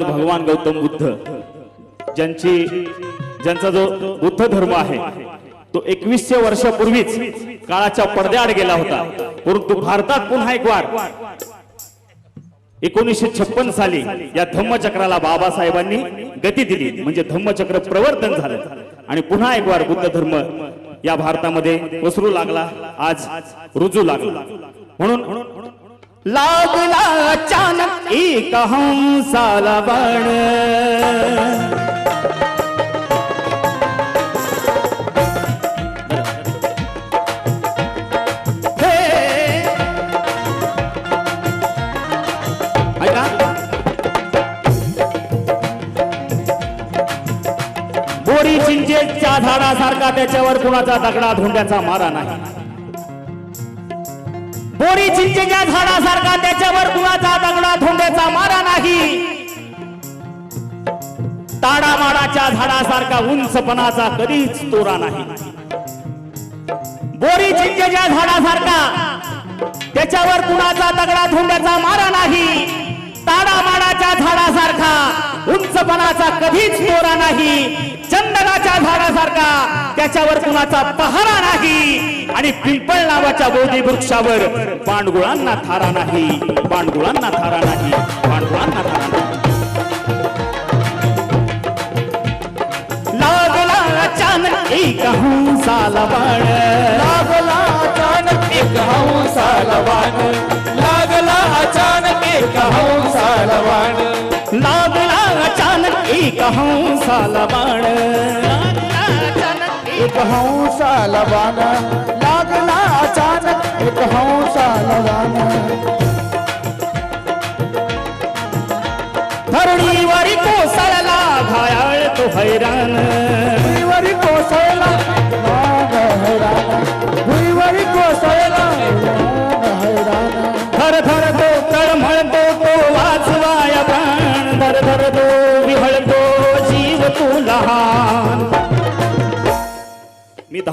भगवान गौतम बुद्ध ज्यांची ज्यांचा जो बुद्ध धर्म आहे तो एकवीसशे वर्षापूर्वीच काळाच्या पडद्याआड गेला होता. परंतु भारतात पुन्हा एक वार. एकोणीसशे छप्पन साली या धम्मचक्राला बाबासाहेबांनी गती दिली म्हणजे धम्मचक्र प्रवर्तन झालं. आणि पुन्हा एक वार बुद्ध धर्म या भारतामध्ये पसरू लागला आज रुजू लागला. म्हणून लागला अचानक एक हंसाला बाण बोरी चिंचेच्या झाडासारखा त्याच्यावर कुणाचा दगडा धोंड्याचा मारा नाही. बोरी चिंचेच्या झाडासारखा त्याच्यावर कुणाचा दगडा धोंड्याचा मारा नाही. ताडामाडाच्या झाडासारखा उंचपणाचा कधीच तोरा नाही. बोरी चिंचेच्या झाडासारखा त्याच्यावर कुणाचा दगडा धोंड्याचा मारा नाही. ताडामाडाच्या झाडासारखा उंचपणाचा कधीच तोरा नाही. चंदनाच्या झाडासारखा त्याच्यावर कुणाचा पहारा नाही आणि पिंपळ नावाच्या बोधी वृक्षावर पांडगुळांना थारा नाही पांडगुळांना थारा नाही पांडगुळांना थारा नाही. लागला अचानक एक हंसाला बाण लागला अचानक एक हंसाला लागला अचानक एक हंसाला वाण लागला अचानक एक हंसाला बाण एक हंसाला वाण लागला अचानक एक हंसाला वाण धरणीवरी कोसळला घायाळ तो हैराण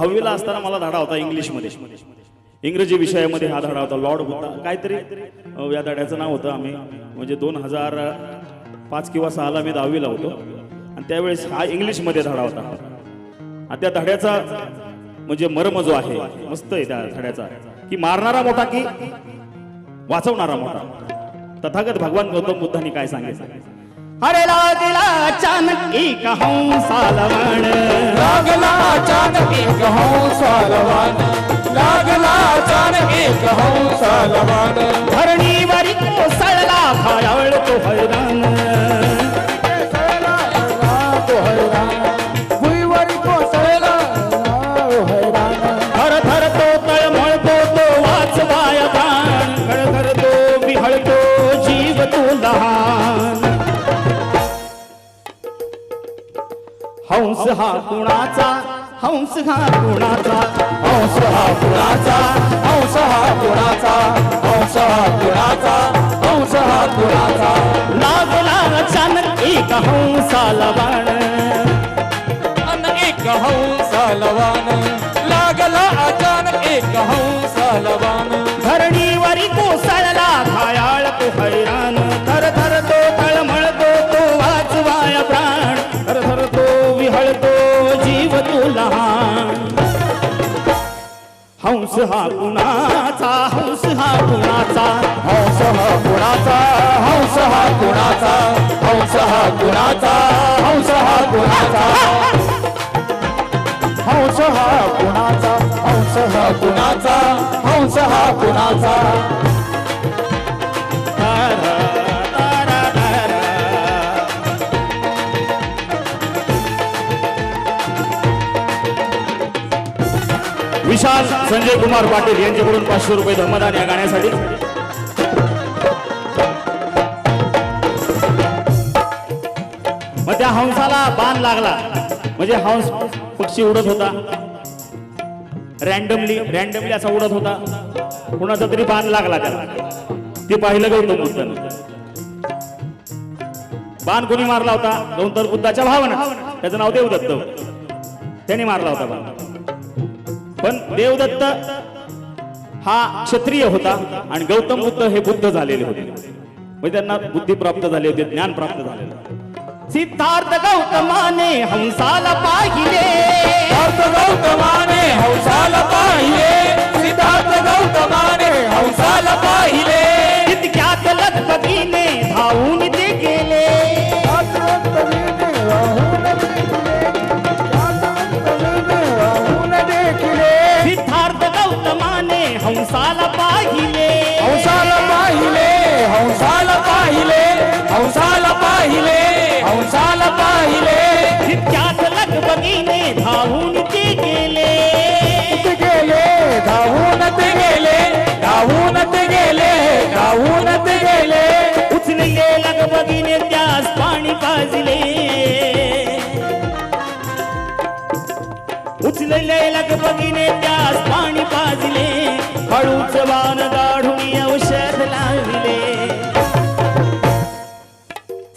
दहावीला असताना मला धडा होता इंग्लिशमध्ये. इंग्रजी विषयामध्ये हा धडा होता लॉर्ड होता काहीतरी या धड्याचं नाव होतं आम्ही. म्हणजे दोन हजार पाच किंवा सहाला मी दहावीला होतो. आणि त्यावेळेस हा इंग्लिशमध्ये धडा होता. आणि त्या धड्याचा म्हणजे मर्म जो आहे मस्त आहे त्या धड्याचा. की मारणारा मोठा की वाचवणारा मोठा. तथागत भगवान गौतम बुद्धांनी काय सांगितलं? अरे लागला अचानक एक हंसाला बाण लागला अचानक एक हंसाला वाण लागला अचानक एक हंसाला वाण धरणीवरी कोसळला फायाळ तो हैराण हंस हा कुणाचा? हंस हा कुणाचा? हंस हा कुणाचा? हंस हा कुणाचा? हंस हा कुणाचा? हंस हा कुणाचा? लागला अचानक एक हंसाला बाण एक हंसाला वाण लागला अचानक एक हंसाला वाण धरणीवरी कोसळ हा कुणाचा हंस हा कुणाचा हंस हा कुणाचा हंस हा कुणाचा हंस हा कुणाचा हंस हा कुणाचा हंस हा कुणाचा हंस हा कुणाचा हंस हा कुणाचा विशाल संजय कुमार पाटील यांच्याकडून पाचशे रुपये धर्मदान या गाण्यासाठी. मग त्या हंसाला बाण लागला. म्हणजे हंस पक्षी उडत होता. रॅन्डमली रॅन्डमली असा उडत होता. कुणाचा तरी बाण लागला त्याला. ते पाहिलं गौतम बुद्धानं. बाण कोणी मारला होता? गौतम बुद्धाच्या भावना. त्याचं नाव देवदत्त. त्याने मारला होता बाण. पण देवदत्त हा क्षत्रिय होता आणि गौतम बुद्ध हे बुद्ध झालेले होते. म्हणजे त्यांना बुद्धी प्राप्त झाली होती ज्ञान प्राप्त झालेलं सिद्धार्थ गौतमाने हंसाला पाहिले. सिद्धार्थ गौतमाने हंसाला पाहिले. सिद्धार्थ गौतमाने हंसाला पाहिले. तितक्यात लगबगीने धावून उचलले त्यास पाणी पाजले. हळूच वान काढून औषध लाविले.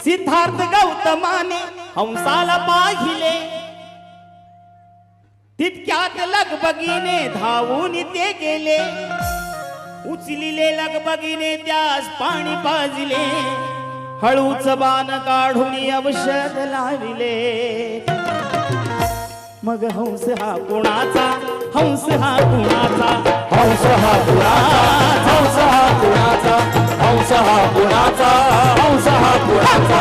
सिद्धार्थ गौतमाने हंसाला पाहिले. तितक्यात लगबगीने धावून ते गेले. उचलिले लगबगीने त्यास पाणी पाजले. हळूच बाण काढून औषध लाविले. मग हंस हा कोणाचा? हंस हा कोणाचा? हंस हा कुणाचा? हंस हा कुणाचा? हंस हा कुणाचा? हंस हा कुणाचा?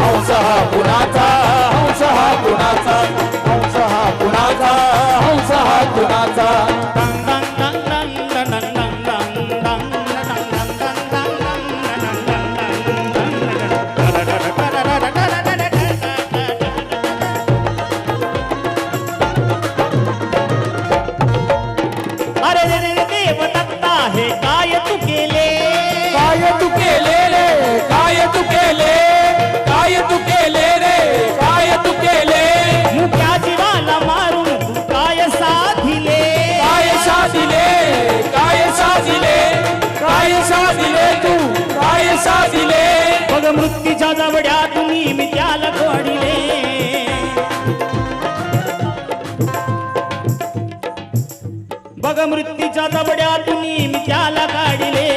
हंस हा कुणाचा? हंस हा कुणाचा? मृत्यूच्या जवड्या तुम्ही मी त्याला कोडिले बघ मृत्यूच्या जवड्या तुम्ही मी त्याला काढिले.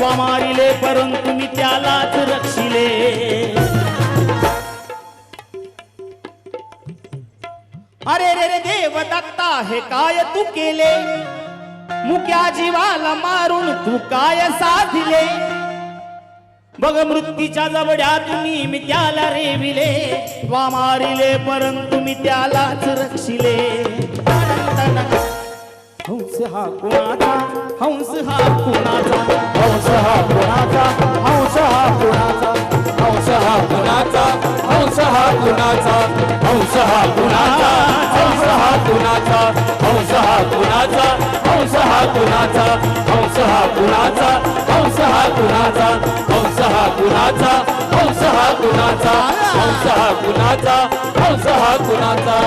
वा मारिले परंतु मी त्यालाच रक्षिले. अरे रे रे देव दत्ता हे काय तू केले? मुक्या जीवाला मारून तू काय साधिले? बघ मृत्यूच्या जबड्या तुम्ही मी त्याला रेविले वा मारिले परंतु मी त्यालाच रक्षिले हंस हा कुणाचा हंस हा कुणाचा हंस हा कुणाचा हंस हा कुणाचा हंस हा कुणाचा हंस हा कुणाचा हंस हा कुणाचा हंस हा कुणाचा हंस हा कुणाचा हंस हा कुणाचा हंस हा कुणाचा हंस हा कुणाचा हा कुणाचा हंस हा कुणाचा हंस हा कुणाचा हंस हा कुणाचा